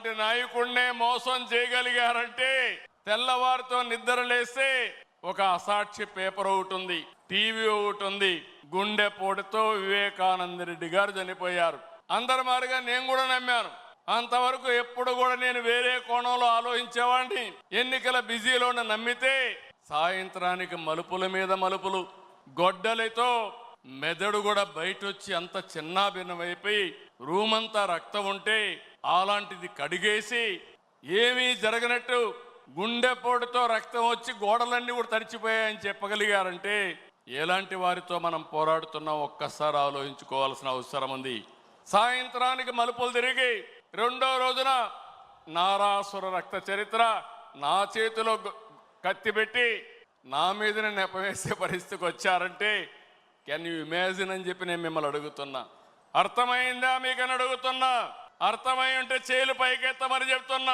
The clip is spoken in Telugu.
అలాంటి నాయకుడినే మోసం చేయగలిగారంటే తెల్లవారితో నిద్ర లేస్తే ఒక అసాక్షి పేపర్ ఒకటి ఉంది టీవీ ఒకటి ఉంది. గుండె పోటుతో వివేకానంద రెడ్డి గారు చనిపోయారు. అందరి మారిగా నేను కూడా నమ్మాను. అంతవరకు ఎప్పుడు కూడా నేను వేరే కోణంలో ఆలోచించేవాడిని. ఎన్నికల బిజీలో నమ్మితే సాయంత్రానికి మలుపుల మీద మలుపులు గొడ్డలితో మెదడు కూడా బయట వచ్చి అంత చిన్నాభిన్నమైపోయి రూమంతా రక్తం ఉంటే అలాంటిది కడిగేసి ఏమీ జరగనట్టు గుండెపోటుతో రక్తం వచ్చి గోడలన్నీ కూడా తడిచిపోయాయని చెప్పగలిగారంటే ఎలాంటి వారితో మనం పోరాడుతున్నాం ఒక్కసారి ఆలోచించుకోవాల్సిన అవసరం ఉంది. సాయంత్రానికి మలుపులు తిరిగి రెండో రోజున నారాసుర రక్త చరిత్ర నా చేతిలో కత్తి పెట్టి నా మీదనే నెపవేసే పరిస్థితికి వచ్చారంటే కెన్ యూ ఇమాజిన్ అని చెప్పి నేను మిమ్మల్ని అడుగుతున్నా. అర్థమైందా మీకని అడుగుతున్నా? అర్థమై ఉంటే చేలు పైకెత్తమని చెప్తున్నా.